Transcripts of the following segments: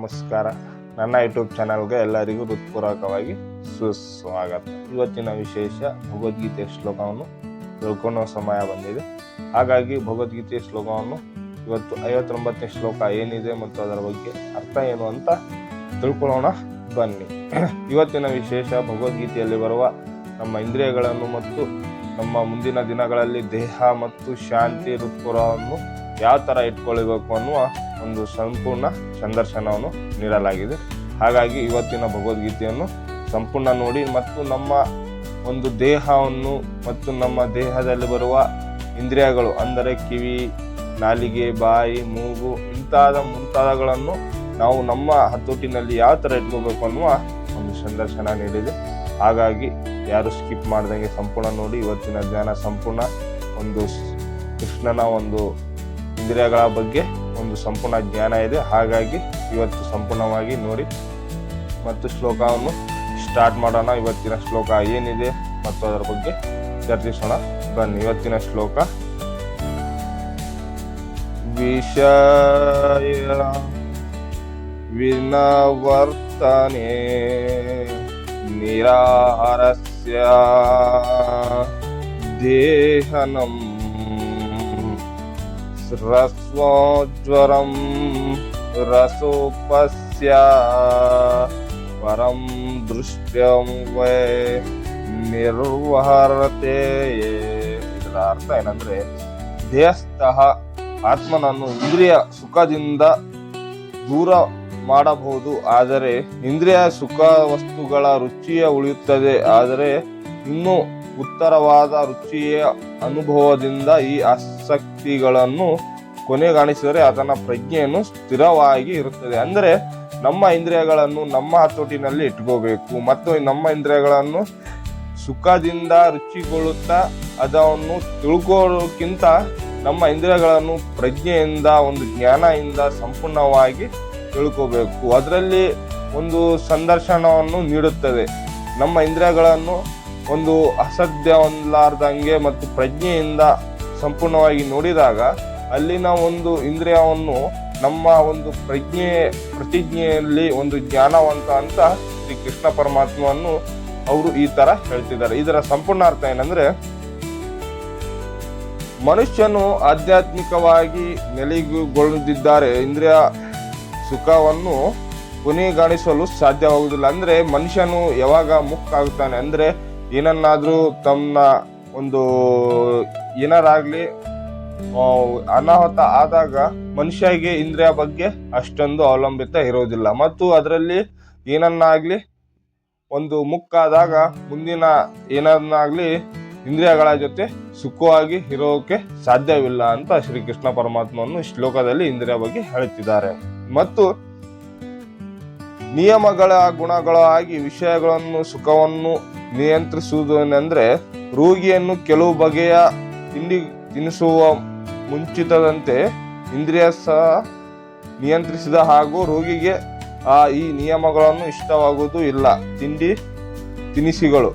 ನಮಸ್ಕಾರ. ನನ್ನ ಯೂಟ್ಯೂಬ್ ಚಾನಲ್ಗೆ ಎಲ್ಲರಿಗೂ ಹೃತ್ಪೂರ್ವಕವಾಗಿ ಸುಸ್ವಾಗತ. ಇವತ್ತಿನ ವಿಶೇಷ ಭಗವದ್ಗೀತೆ ಶ್ಲೋಕವನ್ನು ತಿಳ್ಕೊಳ್ಳೋ ಸಮಯ ಬಂದಿದೆ. ಹಾಗಾಗಿ ಭಗವದ್ಗೀತೆ ಶ್ಲೋಕವನ್ನು ಇವತ್ತು ಐವತ್ತೊಂಬತ್ತನೇ ಶ್ಲೋಕ ಏನಿದೆ ಮತ್ತು ಅದರ ಬಗ್ಗೆ ಅರ್ಥ ಏನು ಅಂತ ತಿಳ್ಕೊಳ್ಳೋಣ. ಬನ್ನಿ. ಇವತ್ತಿನ ವಿಶೇಷ ಭಗವದ್ಗೀತೆಯಲ್ಲಿ ಬರುವ ನಮ್ಮ ಇಂದ್ರಿಯಗಳನ್ನು ಮತ್ತು ನಮ್ಮ ಮುಂದಿನ ದಿನಗಳಲ್ಲಿ ದೇಹ ಮತ್ತು ಶಾಂತಿ, ಹೃತ್ಪೂರ್ವವನ್ನು ಯಾವ ಥರ ಇಟ್ಕೊಳ್ಬೇಕು ಅನ್ನುವ ಒಂದು ಸಂಪೂರ್ಣ ಸಂದರ್ಶನವನ್ನು ನೀಡಲಾಗಿದೆ. ಹಾಗಾಗಿ ಇವತ್ತಿನ ಭಗವದ್ಗೀತೆಯನ್ನು ಸಂಪೂರ್ಣ ನೋಡಿ ಮತ್ತು ನಮ್ಮ ಒಂದು ದೇಹವನ್ನು ಮತ್ತು ನಮ್ಮ ದೇಹದಲ್ಲಿ ಬರುವ ಇಂದ್ರಿಯಗಳು ಅಂದರೆ ಕಿವಿ, ನಾಲಿಗೆ, ಬಾಯಿ, ಮೂಗು ಇಂತಾದ ಮುಂತಾದಗಳನ್ನು ನಾವು ನಮ್ಮ ಹತೋಟಿನಲ್ಲಿ ಯಾವ ಥರ ಇಟ್ಕೋಬೇಕು ಅನ್ನುವ ಒಂದು ಸಂದರ್ಶನ ನೀಡಿದೆ. ಹಾಗಾಗಿ ಯಾರು ಸ್ಕಿಪ್ ಮಾಡ್ದಂಗೆ ಸಂಪೂರ್ಣ ನೋಡಿ ಇವತ್ತಿನ ಜ್ಞಾನ ಸಂಪೂರ್ಣ ಒಂದು ಕೃಷ್ಣನ ಒಂದು ಇಂದ್ರಿಯಗಳ ಬಗ್ಗೆ ಒಂದು ಸಂಪೂರ್ಣ ಜ್ಞಾನ ಇದೆ. ಹಾಗಾಗಿ ಇವತ್ತು ಸಂಪೂರ್ಣವಾಗಿ ನೋಡಿ ಮತ್ತು ಶ್ಲೋಕವನ್ನು ಸ್ಟಾರ್ಟ್ ಮಾಡೋಣ. ಇವತ್ತಿನ ಶ್ಲೋಕ ಏನಿದೆ ಮತ್ತು ಅದರ ಬಗ್ಗೆ ಚರ್ಚಿಸೋಣ. ಬನ್ನಿ, ಇವತ್ತಿನ ಶ್ಲೋಕ. ವಿಷಯ ವಿನವರ್ತನೆ ನಿರಾರಸ್ಯ ದೇಹನಂ ರಸ್ವಜ್ವರಂ ರಸೋಪಸ್ಯ ಪರಂ ದೃಶ್ಯಂ ವೈ ನಿರ್ವಹರತೆ ಇದರ ಅರ್ಥ ಏನಂದ್ರೆ, ದೇಹಸ್ಥಃ ಆತ್ಮನನ್ನು ಇಂದ್ರಿಯ ಸುಖದಿಂದ ದೂರ ಮಾಡಬಹುದು, ಆದರೆ ಇಂದ್ರಿಯ ಸುಖ ವಸ್ತುಗಳ ರುಚಿಯ ಉಳಿಯುತ್ತದೆ, ಆದರೆ ಇನ್ನು ಉತ್ತರವಾದ ರುಚಿಯ ಅನುಭವದಿಂದ ಈ ಆಸಕ್ತಿಗಳನ್ನು ಕೊನೆಗಾಣಿಸಿದರೆ ಅದನ್ನ ಪ್ರಜ್ಞೆಯನ್ನು ಸ್ಥಿರವಾಗಿ ಇರುತ್ತದೆ. ಅಂದರೆ ನಮ್ಮ ಇಂದ್ರಿಯಗಳನ್ನು ನಮ್ಮ ಹತೋಟಿನಲ್ಲಿ ಇಟ್ಕೋಬೇಕು. ಮತ್ತು ನಮ್ಮ ಇಂದ್ರಿಯಗಳನ್ನು ಸುಖದಿಂದ ರುಚಿಗೊಳ್ಳುತ್ತಾ ಅದನ್ನು ತಿಳ್ಕೊಳ್ಳೋಕ್ಕಿಂತ ನಮ್ಮ ಇಂದ್ರಿಯಗಳನ್ನು ಪ್ರಜ್ಞೆಯಿಂದ, ಒಂದು ಜ್ಞಾನದಿಂದ ಸಂಪೂರ್ಣವಾಗಿ ತಿಳ್ಕೋಬೇಕು. ಅದರಲ್ಲಿ ಒಂದು ಸಂದರ್ಶನವನ್ನು ನೀಡುತ್ತದೆ. ನಮ್ಮ ಇಂದ್ರಿಯಗಳನ್ನು ಒಂದು ಅಸಾಧ್ಯವಲ್ಲಾರ್ದಂಗೆ ಮತ್ತು ಪ್ರಜ್ಞೆಯಿಂದ ಸಂಪೂರ್ಣವಾಗಿ ನೋಡಿದಾಗ ಅಲ್ಲಿನ ಒಂದು ಇಂದ್ರಿಯವನ್ನು ನಮ್ಮ ಒಂದು ಪ್ರಜ್ಞೆ, ಪ್ರತಿಜ್ಞೆಯಲ್ಲಿ ಒಂದು ಜ್ಞಾನವಂತ ಅಂತ ಶ್ರೀ ಕೃಷ್ಣ ಪರಮಾತ್ಮವನ್ನು ಅವರು ಈ ತರ ಹೇಳ್ತಿದ್ದಾರೆ. ಇದರ ಸಂಪೂರ್ಣ ಅರ್ಥ ಏನಂದ್ರೆ, ಮನುಷ್ಯನು ಆಧ್ಯಾತ್ಮಿಕವಾಗಿ ನೆಲೆಗೊಳ್ಳದಿದ್ದಾರೆ ಇಂದ್ರಿಯ ಸುಖವನ್ನು ಕೊನೆಗಾಣಿಸಲು ಸಾಧ್ಯವಾಗುವುದಿಲ್ಲ. ಅಂದ್ರೆ ಮನುಷ್ಯನು ಯಾವಾಗ ಮುಕ್ತ ಆಗುತ್ತಾನೆ ಅಂದ್ರೆ ಏನನ್ನಾದ್ರೂ ತಮ್ಮ ಒಂದು ಏನಾರಾಗ್ಲಿ ಅನಾಹುತ ಆದಾಗ ಮನುಷ್ಯಗೆ ಇಂದ್ರಿಯ ಬಗ್ಗೆ ಅಷ್ಟೊಂದು ಅವಲಂಬಿತ ಇರೋದಿಲ್ಲ ಮತ್ತು ಅದರಲ್ಲಿ ಏನನ್ನಾಗ್ಲಿ, ಒಂದು ಮುಕ್ಕಾದಾಗ ಮುಂದಿನ ಏನನ್ನಾಗ್ಲಿ ಇಂದ್ರಿಯಗಳ ಜೊತೆ ಸುಖವಾಗಿ ಇರೋಕೆ ಸಾಧ್ಯವಿಲ್ಲ ಅಂತ ಶ್ರೀ ಕೃಷ್ಣ ಪರಮಾತ್ಮನು ಈ ಶ್ಲೋಕದಲ್ಲಿ ಇಂದ್ರಿಯ ಬಗ್ಗೆ ಹೇಳುತ್ತಿದ್ದಾರೆ. ಮತ್ತು ನಿಯಮಗಳ ಗುಣಗಳಾಗಿ ವಿಷಯಗಳನ್ನು, ಸುಖವನ್ನು ನಿಯಂತ್ರಿಸುವುದೇನೆಂದರೆ, ರೋಗಿಯನ್ನು ಕೆಲವು ಬಗೆಯ ತಿಂಡಿ ತಿನಿಸುವ ಮುಂಚಿತದಂತೆ ಇಂದ್ರಿಯ ಸಹ ನಿಯಂತ್ರಿಸಿದ ಹಾಗೂ ರೋಗಿಗೆ ಆ ಈ ನಿಯಮಗಳನ್ನು ಇಷ್ಟವಾಗುವುದು ಇಲ್ಲ. ತಿಂಡಿ ತಿನಿಸುಗಳು.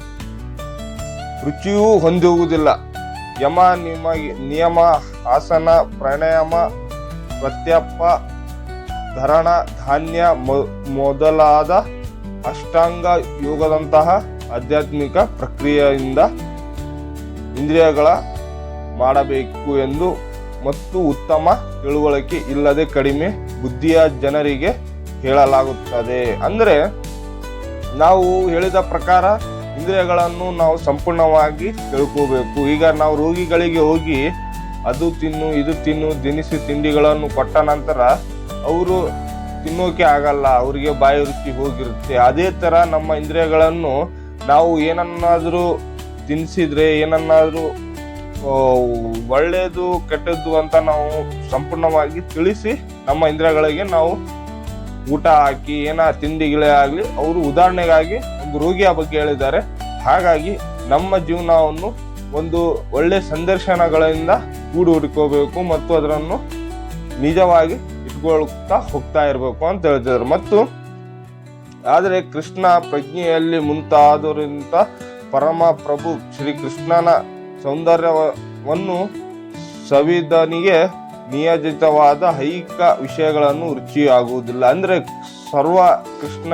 ರುಚಿಯೂ ಹೊಂದುವುದಿಲ್ಲ ಯಮ, ನಿಮ, ನಿಯಮ, ಆಸನ, ಪ್ರಾಣಾಯಾಮ ಪ್ರತ್ಯಪ ಧರಣ, ಧಾನ್ಯ ಮೊದಲಾದ ಅಷ್ಟಾಂಗ ಯೋಗದಂತಹ ಆಧ್ಯಾತ್ಮಿಕ ಪ್ರಕ್ರಿಯೆಯಿಂದ ಇಂದ್ರಿಯಗಳ ಮಾಡಬೇಕು ಎಂದು ಮತ್ತು ಉತ್ತಮ ತಿಳುವಳಿಕೆ ಇಲ್ಲದೆ ಕಡಿಮೆ ಬುದ್ಧಿಯ ಜನರಿಗೆ ಹೇಳಲಾಗುತ್ತದೆ. ಅಂದರೆ ನಾವು ಹೇಳಿದ ಪ್ರಕಾರ ಇಂದ್ರಿಯಗಳನ್ನು ನಾವು ಸಂಪೂರ್ಣವಾಗಿ ತಿಳ್ಕೋಬೇಕು. ಈಗ ನಾವು ರೋಗಿಗಳಿಗೆ ಹೋಗಿ ಅದು ತಿನ್ನು, ಇದು ತಿನ್ನು, ದಿನಸಿ ತಿಂಡಿಗಳನ್ನು ಕೊಟ್ಟ ನಂತರ ಅವರು ತಿನ್ನೋಕೆ ಆಗಲ್ಲ, ಅವರಿಗೆ ಬಾಯಿ ರುಚಿ ಹೋಗಿರುತ್ತೆ. ಅದೇ ಥರ ನಮ್ಮ ಇಂದ್ರಿಯಗಳನ್ನು ನಾವು ಏನನ್ನಾದರೂ ತಿನ್ನಿಸಿದ್ರೆ ಏನನ್ನಾದ್ರೂ ಆ, ಒಳ್ಳೇದು ಕೆಟ್ಟದ್ದು ಅಂತ ನಾವು ಸಂಪೂರ್ಣವಾಗಿ ತಿಳಿಸಿ ನಮ್ಮ ಇಂದ್ರಗಳಿಗೆ ನಾವು ಊಟ ಹಾಕಿ ಏನ ತಿಂಡಿಗಳೇ ಆಗಲಿ ಅವರು ಉದಾಹರಣೆಗಾಗಿ ಒಂದು ರೋಗಿಯ ಬಗ್ಗೆ ಹೇಳಿದ್ದಾರೆ. ಹಾಗಾಗಿ ನಮ್ಮ ಜೀವನವನ್ನು ಒಂದು ಒಳ್ಳೆ ಸಂದರ್ಶನಗಳಿಂದ ಗೂಡು ಹುಡ್ಕೋಬೇಕು ಮತ್ತು ಅದನ್ನು ನಿಜವಾಗಿ ಇಟ್ಕೊಳ್ತಾ ಹೋಗ್ತಾ ಇರಬೇಕು ಅಂತ ಹೇಳ್ತಿದ್ರು ಮತ್ತು ಆದರೆ ಕೃಷ್ಣ ಪ್ರಜ್ಞೆಯಲ್ಲಿ ಮುಂತಾದರಿಂದ ಪರಮ ಪ್ರಭು ಶ್ರೀ ಕೃಷ್ಣನ ಸೌಂದರ್ಯವನ್ನು ಸವಿದನಿಗೆ ನಿಯೋಜಿತವಾದ ಹೈಕ ವಿಷಯಗಳನ್ನು ರುಚಿಯಾಗುವುದಿಲ್ಲ. ಅಂದರೆ ಸರ್ವ ಕೃಷ್ಣ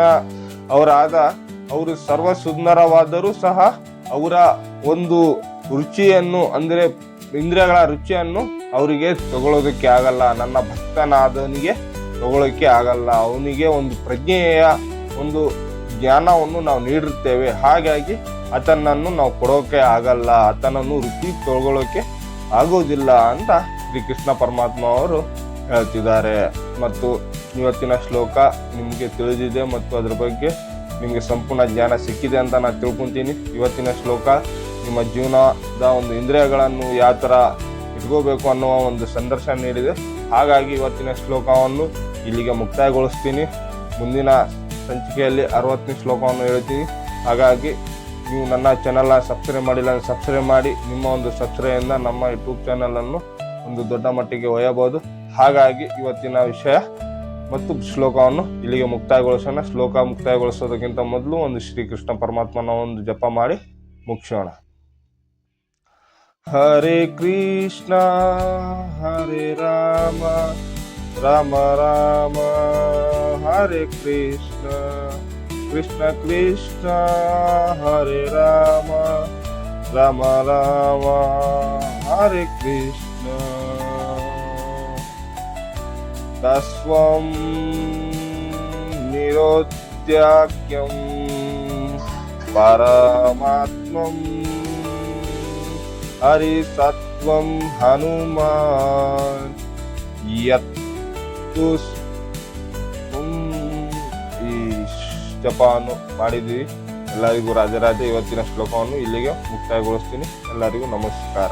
ಅವರಾದ, ಅವರು ಸರ್ವ ಸುಂದರವಾದರೂ ಸಹ ಅವರ ಒಂದು ರುಚಿಯನ್ನು, ಅಂದರೆ ಇಂದ್ರಿಯಗಳ ರುಚಿಯನ್ನು ಅವರಿಗೆ ತಗೊಳ್ಳೋದಕ್ಕೆ ಆಗಲ್ಲ. ನನ್ನ ಭಕ್ತನಾದವನಿಗೆ ತಗೊಳ್ಳೋಕ್ಕೆ ಆಗಲ್ಲ. ಅವನಿಗೆ ಒಂದು ಪ್ರಜ್ಞೆಯ ಒಂದು ಜ್ಞಾನವನ್ನು ನಾವು ನೀಡಿರ್ತೇವೆ ಹಾಗಾಗಿ ಆತನನ್ನು ನಾವು ಕೊಡೋಕೆ ಆಗಲ್ಲ ಆತನನ್ನು ರುಚಿ ತೊಳ್ಕೊಳ್ಳೋಕೆ ಆಗೋದಿಲ್ಲ ಅಂತ ಶ್ರೀಕೃಷ್ಣ ಪರಮಾತ್ಮ ಅವರು ಹೇಳ್ತಿದ್ದಾರೆ. ಮತ್ತು ಇವತ್ತಿನ ಶ್ಲೋಕ ನಿಮಗೆ ತಿಳಿದಿದೆ ಮತ್ತು ಅದ್ರ ಬಗ್ಗೆ ನಿಮಗೆ ಸಂಪೂರ್ಣ ಜ್ಞಾನ ಸಿಕ್ಕಿದೆ ಅಂತ ನಾನು ತಿಳ್ಕೊತೀನಿ. ಇವತ್ತಿನ ಶ್ಲೋಕ ನಿಮ್ಮ ಜೀವನದ ಒಂದು ಇಂದ್ರಿಯಗಳನ್ನು ಯಾವ ಥರ ಇಟ್ಕೋಬೇಕು ಅನ್ನುವ ಒಂದು ಸಂದರ್ಶನ ನೀಡಿದೆ. ಹಾಗಾಗಿ ಇವತ್ತಿನ ಶ್ಲೋಕವನ್ನು ಇಲ್ಲಿಗೆ ಮುಕ್ತಾಯಗೊಳಿಸ್ತೀನಿ. ಮುಂದಿನ ಸಂಚಿಕೆಯಲ್ಲಿ ಅರವತ್ತನೇ ಶ್ಲೋಕವನ್ನು ಹೇಳ್ತೀನಿ. ಹಾಗಾಗಿ ನೀವು ನನ್ನ ಚಾನಲ್ನ ಸಬ್ಸ್ಕ್ರೈಬ್ ಮಾಡಿಲ್ಲ ಅಂದರೆ ಸಬ್ಸ್ಕ್ರೈಬ್ ಮಾಡಿ ನಿಮ್ಮ ಒಂದು ಸಬ್ಸ್ಕ್ರೈಬಿಂದ ನಮ್ಮ ಯೂಟ್ಯೂಬ್ ಚಾನಲನ್ನು ಒಂದು ದೊಡ್ಡ ಮಟ್ಟಿಗೆ ಒಯ್ಯಬಹುದು. ಹಾಗಾಗಿ ಇವತ್ತಿನ ವಿಷಯ ಮತ್ತು ಶ್ಲೋಕವನ್ನು ಇಲ್ಲಿಗೆ ಮುಕ್ತಾಯಗೊಳಿಸೋಣ. ಶ್ಲೋಕ ಮುಕ್ತಾಯಗೊಳಿಸೋದಕ್ಕಿಂತ ಮೊದಲು ಒಂದು ಶ್ರೀಕೃಷ್ಣ ಪರಮಾತ್ಮನ ಒಂದು ಜಪ ಮಾಡಿ ಮುಗಿಸೋಣ. ಹರೆ ಕೃಷ್ಣ, ಹರೆ ರಾಮ ರಾಮ ರಾಮ, ಹರೆ ಕೃಷ್ಣ. ಕೃಷ್ಣ ಕೃಷ್ಣ ಹರೇ ರಾಮ ರಾಮ ರಾಮ ಹರೇ ಕೃಷ್ಣ ತಸ್ವಂ ನಿರೋತ್ಯಾಖ್ಯಂ ಪರಮಾತ್ಮಂ ಹರಿಸತ್ವಂ ಹನುಮಾನ್ ಯತ್ತು ಜಪವನ್ನು ಮಾಡಿದ್ವಿ ಎಲ್ಲರಿಗೂ ರಾಜರಾಜ ಇವತ್ತಿನ ಶ್ಲೋಕವನ್ನು ಇಲ್ಲಿಗೆ ಮುಕ್ತಾಯಗೊಳಿಸ್ತೀನಿ. ಎಲ್ಲರಿಗೂ ನಮಸ್ಕಾರ.